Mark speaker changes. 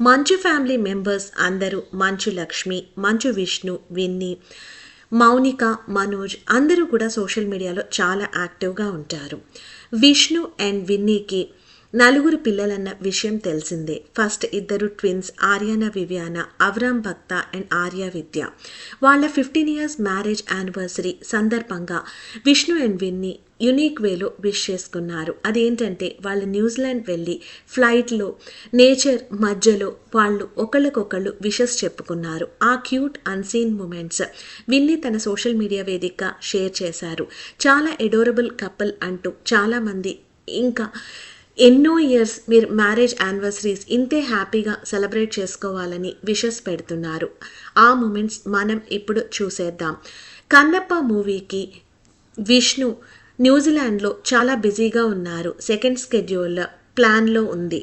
Speaker 1: మంచు family members అందరూ మంచు లక్ష్మి మంచు విష్ణు విన్ని మౌనిక మనోజ్ అందరూ కూడా సోషల్ మీడియాలో చాలా యాక్టివ్గా ఉంటారు. విష్ణు అండ్ విన్నీకి నలుగురు పిల్లలన్న విషయం తెలిసిందే. ఫస్ట్ ఇద్దరు ట్విన్స్ ఆర్యానా వివియానా అవరామ్ భక్త అండ్ ఆర్య విద్య. వాళ్ళ ఫిఫ్టీన్ ఇయర్స్ మ్యారేజ్ యానివర్సరీ సందర్భంగా విష్ణు అండ్ విన్ని యునీక్ వేలో విష్ చేసుకున్నారు. అదేంటంటే వాళ్ళు న్యూజిలాండ్ వెళ్ళి ఫ్లైట్లో నేచర్ మధ్యలో వాళ్ళు ఒకళ్ళకొకళ్ళు విషెస్ చెప్పుకున్నారు. ఆ క్యూట్ అన్సీన్ మూమెంట్స్ విన్ని తన సోషల్ మీడియా వేదికగా షేర్ చేశారు. చాలా ఎడోరబుల్ కపుల్ అంటూ చాలామంది ఇంకా ఎన్నో ఇయర్స్ మీరు మ్యారేజ్ యానివర్సరీస్ ఇంతే హ్యాపీగా సెలబ్రేట్ చేసుకోవాలని విషెస్ పెడుతున్నారు. ఆ మూమెంట్స్ మనం ఇప్పుడు చూసేద్దాం. కన్నప్ప మూవీకి విష్ణు న్యూజిలాండ్లో చాలా బిజీగా ఉన్నారు. సెకండ్ స్కెడ్యూల్ ప్లాన్లో ఉంది.